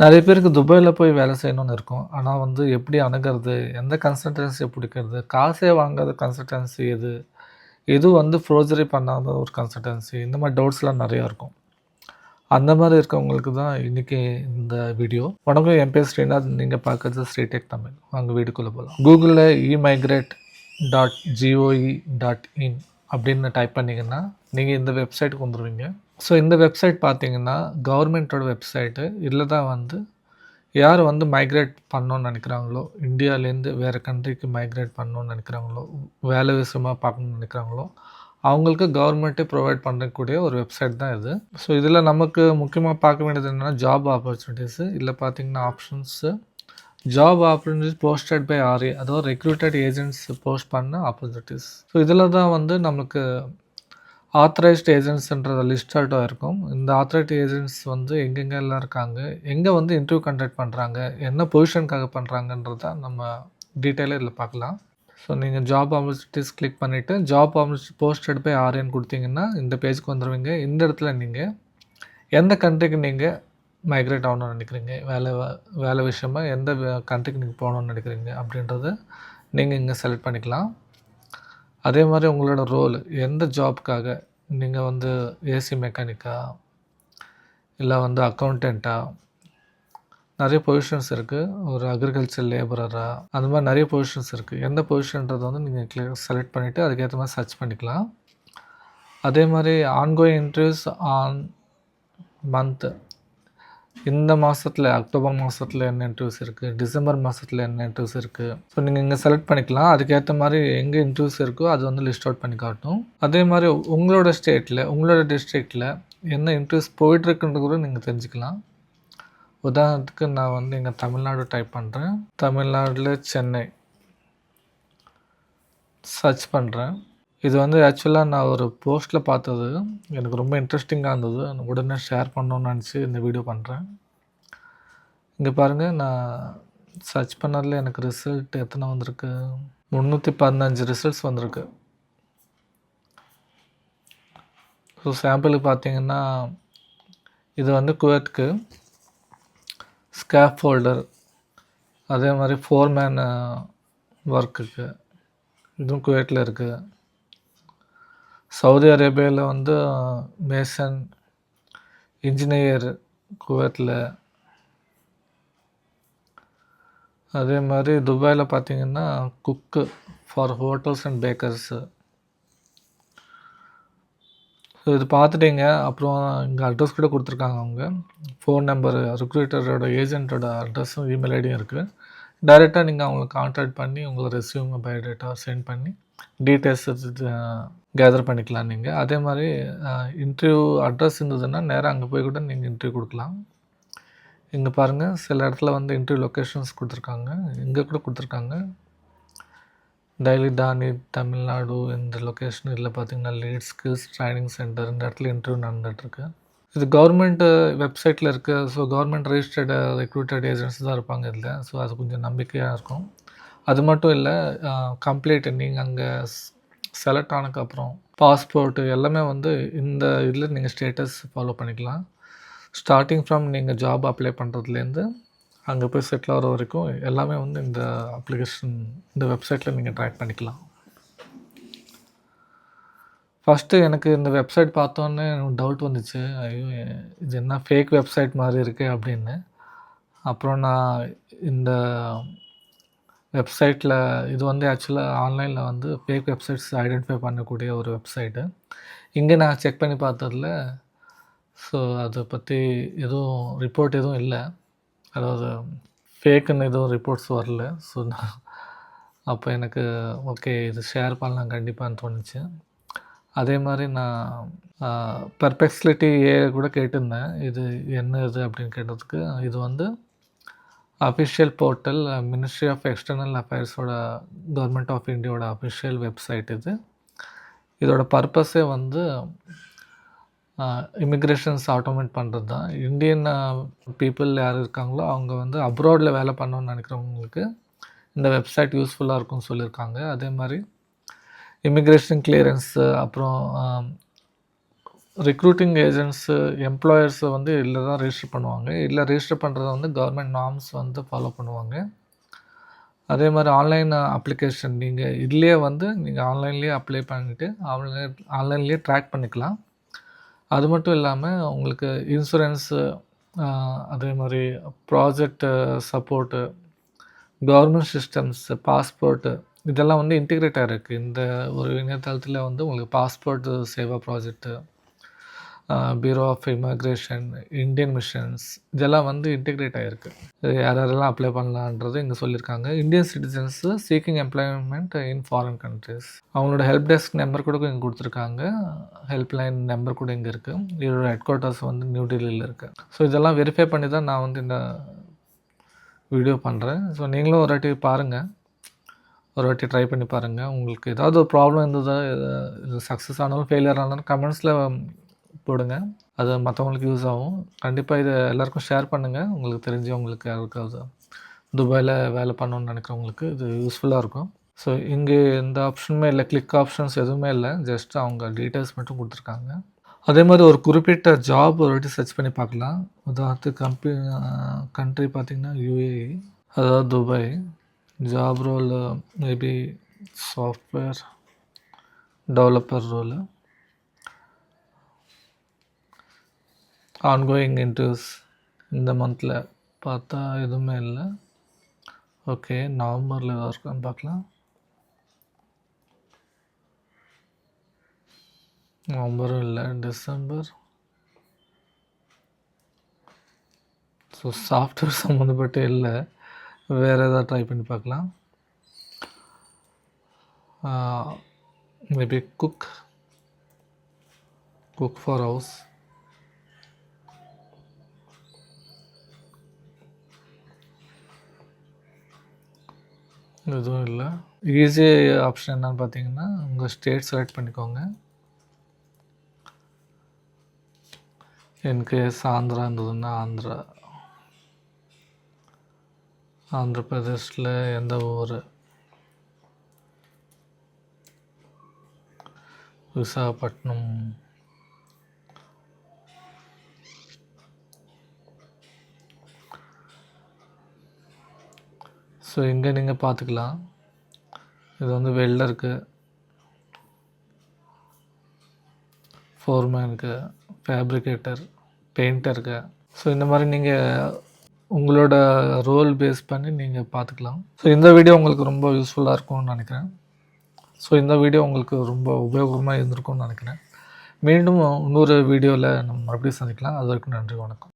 நிறைய பேருக்கு துபாயில் போய் வேலை செய்யணும்னு இருக்கும். ஆனால் வந்து எப்படி அணுகிறது? எந்த கன்சல்டன்சியை பிடிக்கிறது? காசே வாங்காத கன்சல்டன்சி எது? எது வந்து ஃப்ரோஜரி பண்ணாத ஒரு கன்சல்டன்சி இந்த மாதிரி டவுட்ஸ்லாம் நிறையா இருக்கும். அந்த மாதிரி இருக்கவங்களுக்கு தான் இன்றைக்கி இந்த வீடியோ வணக்கம் என் பேர் ஸ்ரீநாத். நீங்கள் பார்க்குறது ஸ்ரீடெக் தமிழ். வாங்க வீடுக்குள்ளே போகலாம் கூகுளில் இமைக்ரேட் டாட் ஜிஓஇ டாட் இன் அப்படின்னு டைப் பண்ணிங்கன்னா நீங்கள் இந்த வெப்சைட்டுக்கு வந்துடுவீங்க ஸோ இந்த வெப்சைட் பார்த்தீங்கன்னா கவர்மெண்ட்டோட வெப்சைட்டு இதில் தான் வந்து யார் வந்து மைக்ரேட் பண்ணணும்னு நினைக்கிறாங்களோ இந்தியாவிலேருந்து வேறு கண்ட்ரிக்கு மைக்ரேட் பண்ணணும்னு நினைக்கிறாங்களோ வேலை விஷயமாக பார்க்கணும்னு நினைக்கிறாங்களோ அவங்களுக்கு கவர்மெண்ட்டே ப்ரொவைட் பண்ணக்கூடிய ஒரு வெப்சைட் தான் இது. ஸோ இதில் நமக்கு முக்கியமாக பார்க்க வேண்டியது என்னென்னா ஜாப் ஆப்பர்ச்சுனிட்டிஸு இல்லை பார்த்தீங்கன்னா options job opportunities posted by RA அதாவது ரெக்ரூட்டட் ஏஜென்ட்ஸ் போஸ்ட் பண்ண ஆப்பர்ச்சுனிட்டிஸ் ஸோ இதில் தான் வந்து நமக்கு ஆத்தரைஸ்டு ஏஜென்ட்ஸ்ன்ற லிஸ்ட் இருக்கும். இந்த ஆத்தரைஸ்ட் ஏஜென்ட்ஸ் வந்து எங்கெங்கெல்லாம் இருக்காங்க எங்கே வந்து இன்டர்வியூ கண்டக்ட் பண்ணுறாங்க என்ன பொசிஷனுக்காக பண்ணுறாங்கன்றத நம்ம டீட்டெயிலாக இதில் பார்க்கலாம். ஸோ நீங்கள் ஜாப் ஆப்பர்ச்சுனிட்டிஸ் கிளிக் பண்ணிவிட்டு job opportunity posted by RN கொடுத்தீங்கன்னா இந்த பேஜுக்கு வந்துடுவீங்க இந்த இடத்துல நீங்கள் எந்த கண்ட்ரிக்கு நீங்கள் மைக்ரேட் ஆகணும்னு நினைக்கிறீங்க? வேலை வேலை விஷயமா எந்த கண்ட்ரிக்கு நீங்கள் போகணுன்னு நினைக்கிறீங்க? அப்படின்றத நீங்கள் இங்கே செலக்ட் பண்ணிக்கலாம். அதே மாதிரி உங்களோட ரோல் எந்த ஜாப்க்காக நீங்கள் வந்து ஏசி மெக்கானிக்கா இல்லை வந்து அக்கௌண்டண்ட்டா நிறைய பொசிஷன்ஸ் இருக்குது ஒரு அக்ரிகல்ச்சர் லேபரராக அந்த மாதிரி நிறைய பொசிஷன்ஸ் இருக்குது எந்த பொசிஷன்றதை வந்து நீங்கள் கிளியர் செலக்ட் பண்ணிவிட்டு அதுக்கேற்ற மாதிரி சர்ச் பண்ணிக்கலாம். அதே மாதிரி ஆன்கோயிங் இன்டர்வியூஸ் ஆன் மந்த்து இந்த மாதத்தில் அக்டோபர் மாதத்தில் என்ன இன்டர்வியூஸ் இருக்குது டிசம்பர் மாதத்தில் என்ன இன்டர்வியூஸ் இருக்குது ஸோ நீங்கள் இங்கே செலக்ட் பண்ணிக்கலாம். அதுக்கேற்ற மாதிரி எங்கே இன்டர்வியூஸ் இருக்கோ அது வந்து லிஸ்ட் அவுட் பண்ணி காட்டும். அதே மாதிரி உங்களோட ஸ்டேட்டில் உங்களோட டிஸ்ட்ரிக்டில் என்ன இன்டர்வியூஸ் போயிட்டுருக்குன்றது கூட நீங்கள் தெரிஞ்சுக்கலாம். உதாரணத்துக்கு நான் வந்து இங்கே தமிழ்நாடு டைப் பண்ணுறேன் தமிழ்நாட்டில் சென்னை சர்ச் பண்ணுறேன் இது வந்து ஆக்சுவலாக நான் ஒரு போஸ்ட்டில் பார்த்தது. எனக்கு ரொம்ப இன்ட்ரெஸ்டிங்காக இருந்தது. உடனே ஷேர் பண்ணணும்னு நினச்சி இந்த வீடியோ பண்ணுறேன் இங்கே பாருங்கள் நான் சர்ச் பண்ணதில் எனக்கு ரிசல்ட் எத்தனை வந்திருக்கு? முந்நூற்றி பதினஞ்சு ரிசல்ட்ஸ் வந்திருக்கு. ஸோ சாம்பிளுக்கு பார்த்தீங்கன்னா இது வந்து குவெட்க்கு ஸ்கேப் ஃபோல்டர் அதே மாதிரி ஃபோர்மேன் ஒர்க்குக்கு இதுவும் குவேட்டில் இருக்குது சவுதி அரேபியாவில் வந்து மேசன் இன்ஜினியர் குவைத்தில். அதே மாதிரி துபாயில் பார்த்தீங்கன்னா cook for hotels and bakers so இது பார்த்துட்டீங்க அப்புறம் இங்கே அட்ரஸ் கூட கொடுத்துருக்காங்க அவங்க. ஃபோன் நம்பரு ரிக்ரூட்டரோட ஏஜென்ட்டோட அட்ரஸும் இமெயில் ஐடியும் இருக்குது டைரெக்டாக நீங்கள் அவங்களை கான்டாக்ட் பண்ணி உங்களை ரெஸ்யூம் பயோடேட்டா சென்ட் பண்ணி டீட்டெயில்ஸ் கேதர் பண்ணிக்கலாம் நீங்கள் அதே மாதிரி இன்டர்வியூ அட்ரஸ் இருந்ததுன்னா நேராக அங்கே போய் கூட நீங்கள் இன்டர்வியூ கொடுக்கலாம். இங்கே பாருங்கள் சில இடத்துல வந்து இன்டர்வியூ லொக்கேஷன்ஸ் கொடுத்துருக்காங்க. இங்கே கூட கொடுத்துருக்காங்க. டெய்லி டானி தமிழ்நாடு இந்த லொக்கேஷன் இதில் பார்த்தீங்கன்னா லீட் ஸ்கில்ஸ் ட்ரைனிங் சென்டர் இந்த இடத்துல இன்டர்வியூ நடந்துகிட்ருக்கு. இது கவர்மெண்ட்டு வெப்சைட்டில் இருக்குது so government registered recruited agents தான் இருப்பாங்க இதில். ஸோ அது கொஞ்சம் நம்பிக்கையாக இருக்கும். அது மட்டும் இல்லை கம்ப்ளீட் நீங்கள் அங்கே செலக்ட் ஆனதுக்கப்புறம் பாஸ்போர்ட்டு எல்லாமே வந்து இந்த இதில் நீங்கள் ஸ்டேட்டஸ் ஃபாலோ பண்ணிக்கலாம். ஸ்டார்டிங் ஃப்ரம் நீங்கள் ஜாப் அப்ளை பண்ணுறதுலேருந்து அங்கே போய் செட்டில் ஆகிற வரைக்கும் எல்லாமே வந்து இந்த அப்ளிகேஷன் இந்த வெப்சைட்டில் நீங்கள் ட்ராக் பண்ணிக்கலாம். ஃபஸ்ட்டு எனக்கு இந்த வெப்சைட் பார்த்தோன்னே எனக்கு டவுட் வந்துச்சு. ஐயோ இது என்ன ஃபேக் வெப்சைட் மாதிரி இருக்குது அப்படின்னு. அப்புறம் நான் இந்த வெப்சைட்டில் இது வந்து ஆக்சுவலாக ஆன்லைனில் வந்து ஃபேக் வெப்சைட்ஸ் ஐடென்டிஃபை பண்ணக்கூடிய ஒரு வெப்சைட்டு இங்கே நான் செக் பண்ணி பார்த்ததில் ஸோ அதை பற்றி எதுவும் ரிப்போர்ட் எதுவும் இல்லை. அதாவது ஃபேக்குன்னு எதுவும் ரிப்போர்ட்ஸ் வரல. ஸோ நான் அப்போ எனக்கு ஓகே இது ஷேர் பண்ணலாம் கண்டிப்பான்னு தோணுச்சு. அதே மாதிரி நான் பர்பெக்ஸ்லிட்டி ஏ கூட கேட்டிருந்தேன். இது என்ன இது அப்படின்னு கேட்டதுக்கு இது வந்து official portal ministry of external அஃபேர்ஸோட government of இந்தியாவோட அஃபிஷியல் வெப்சைட் இது. இதோட பர்பஸே வந்து இமிக்ரேஷன்ஸ் ஆட்டோமேட் பண்ணுறது தான் இந்தியன் பீப்புள் யார் இருக்காங்களோ அவங்க வந்து அப்ராடில் வேலை பண்ணணும்னு நினைக்கிறவங்களுக்கு இந்த வெப்சைட் யூஸ்ஃபுல்லாக இருக்கும்னு சொல்லியிருக்காங்க. அதே மாதிரி இமிக்ரேஷன் கிளியரன்ஸு அப்புறம் um, ரெக்ரூட்டிங் ஏஜென்ட்ஸு எம்ப்ளாயர்ஸை வந்து இதில் தான் ரெஜிஸ்டர் பண்ணுவாங்க. இல்லை ரெஜிஸ்டர் பண்ணுறத வந்து கவர்மெண்ட் நார்ம்ஸ் வந்து ஃபாலோ பண்ணுவாங்க. அதே மாதிரி ஆன்லைன் அப்ளிகேஷன் நீங்கள் இதுலேயே வந்து நீங்கள் ஆன்லைன்லேயே அப்ளை பண்ணிவிட்டு ஆன்லைன் ஆன்லைன்லேயே ட்ராக் பண்ணிக்கலாம். அது மட்டும் இல்லாமல் உங்களுக்கு இன்சூரன்ஸு அதே மாதிரி project support government systems passport இதெல்லாம் வந்து இன்டிகிரேட்டாக இருக்குது இந்த ஒரு இணையதளத்தில் வந்து உங்களுக்கு passport Seva project bureau of immigration Indian missions இதெல்லாம் வந்து இன்டிகிரேட் ஆகிருக்கு யார் யாரெல்லாம் அப்ளை பண்ணலான்றது இங்கே சொல்லியிருக்காங்க. Indian citizens seeking employment in foreign countries அவங்களோட ஹெல்ப் டெஸ்க் நம்பர் கூட இங்கே கொடுத்துருக்காங்க. ஹெல்ப்லைன் நம்பர் கூட இங்கே இருக்குது இதோட ஹெட் குவார்ட்டர்ஸ் வந்து நியூ டெல்லியில் இருக்குது ஸோ இதெல்லாம் வெரிஃபை பண்ணி தான் நான் வந்து இந்த வீடியோ பண்ணுறேன் ஸோ நீங்களும் ஒரு வாட்டி பாருங்கள் ஒரு வாட்டி ட்ரை பண்ணி பாருங்கள் உங்களுக்கு ஏதாவது ஒரு ப்ராப்ளம் இருந்ததோ இது சக்ஸஸ் ஆனாலும் ஃபெயிலியர் ஆனாலும் கமெண்ட்ஸில் போடுங்க. அது மற்றவங்களுக்கு யூஸ் ஆகும். கண்டிப்பாக இதை எல்லாருக்கும் ஷேர் பண்ணுங்கள் உங்களுக்கு தெரிஞ்சவங்களுக்கு யாருக்காவது துபாயில் வேலை பண்ணணும்னு நினைக்கிறவங்களுக்கு இது யூஸ்ஃபுல்லாக இருக்கும். ஸோ இங்கே எந்த ஆப்ஷனுமே இல்லை. கிளிக் ஆப்ஷன்ஸ் எதுவுமே இல்லை. ஜஸ்ட் அவங்க டீட்டெயில்ஸ் மட்டும் கொடுத்துருக்காங்க. அதே மாதிரி ஒரு குறிப்பிட்ட ஜாப் ஒரு வாட்டி சர்ச் பண்ணி பார்க்கலாம். உதாரணத்துக்கு கம்பெனி கண்ட்ரி பார்த்திங்கன்னா யூஏஇ அதாவது Dubai. Job role maybe software developer role ongoing interviews இந்த மந்தில் பார்த்தா எதுவுமே இல்லை. ஓகே நவம்பரில் எதாவது இருக்கான்னு பார்க்கலாம். நவம்பரும் இல்லை டிசம்பர். ஸோ சாஃப்ட்வேர் சம்மந்தப்பட்ட இல்லை. வேறு எதாவது ட்ரை பண்ணி பார்க்கலாம். Maybe cook cook for house எதுவும் இல்லை. ஈஸி ஆப்ஷன் என்னன்னு பார்த்தீங்கன்னா உங்கள் ஸ்டேட் செலக்ட் பண்ணிக்கோங்க. இன்கேஸ் ஆந்திரா இருந்ததுன்னா ஆந்திரா. ஆந்திர பிரதேஷில் எந்த ஊர்? விசாகப்பட்டினம். ஸோ இங்கே நீங்கள் பார்த்துக்கலாம் இது வந்து வெள்ளருக்கு ஃபோர்மேனுக்கு ஃபேப்ரிகேட்டர் பெயிண்டருக்கு ஸோ இந்த மாதிரி நீங்கள் உங்களோட ரோல் பேஸ் பண்ணி நீங்கள் பார்த்துக்கலாம் ஸோ இந்த வீடியோ உங்களுக்கு ரொம்ப யூஸ்ஃபுல்லாக இருக்கும்னு நினைக்கிறேன். ஸோ இந்த வீடியோ உங்களுக்கு ரொம்ப உபயோகமாக இருந்திருக்கும்னு நினைக்கிறேன். மீண்டும் இன்னொரு வீடியோவில் நம்ம மறுபடியும் சந்திக்கலாம். அது வரைக்கும் நன்றி வணக்கம்.